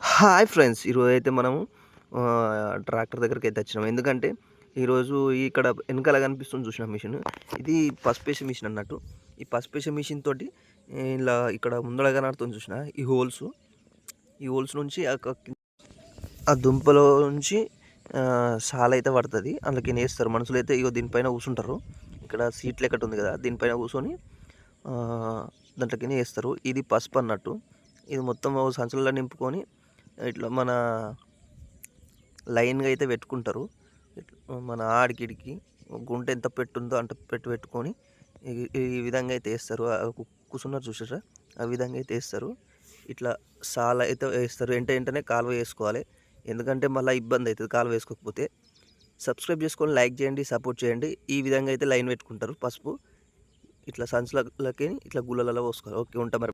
Hi friends ఈరోజు అయితే మనము ట్రాక్టర్ దగ్గరికి అయితే వచ్చినాం. ఎందుకంటే ఈరోజు ఇక్కడ వెనకాల కనిపిస్తుంది చూసిన మిషన్. ఇది పసుపేసే మిషన్ అన్నట్టు. ఈ పసుపేసే మిషన్ తోటి ఇలా ఇక్కడ ముందర కనడుతుంది చూసిన? ఈ హోల్స్. ఈ హోల్స్ నుంచి ఆ ఆ దుంపలో నుంచి ఆ, సాల అయితే పడుతుంది. అందులోకి వేస్తారు. మనుషులు అయితే ఇగో దీనిపైన కూర్చుంటారు. ఇక్కడ సీట్లు ఎక్కడ ఉంది కదా దీనిపైన కూర్చొని దాంట్లోకి వేస్తారు. ఇది పసుపు అన్నట్టు. ఇది మొత్తం సంచులలో నింపుకొని ఇట్లా మన లైన్గా అయితే పెట్టుకుంటారు. మన ఆడికిడికి గుంట ఎంత పెట్టుందో అంత పెట్టి పెట్టుకొని ఈ- ఈ విధంగా అయితే వేస్తారు. కూర్చున్నారు చూసారా ఆ విధంగా అయితే వేస్తారు. ఇట్లా సాల అయితే వేస్తారు. వెంట వెంటనే కాలువ వేసుకోవాలి. ఎందుకంటే మళ్ళీ ఇబ్బంది అవుతుంది కాలువ వేసుకోకపోతే. సబ్స్క్రైబ్ చేసుకొని లైక్ చేయండి సపోర్ట్ చేయండి. ఈ విధంగా అయితే లైన్ పెట్టుకుంటారు పసుపు. ఇట్లా సంచులకి ఇట్లా గుళ్ళలలో పోసుకోవాలి. ఓకే ఉంటా మరి.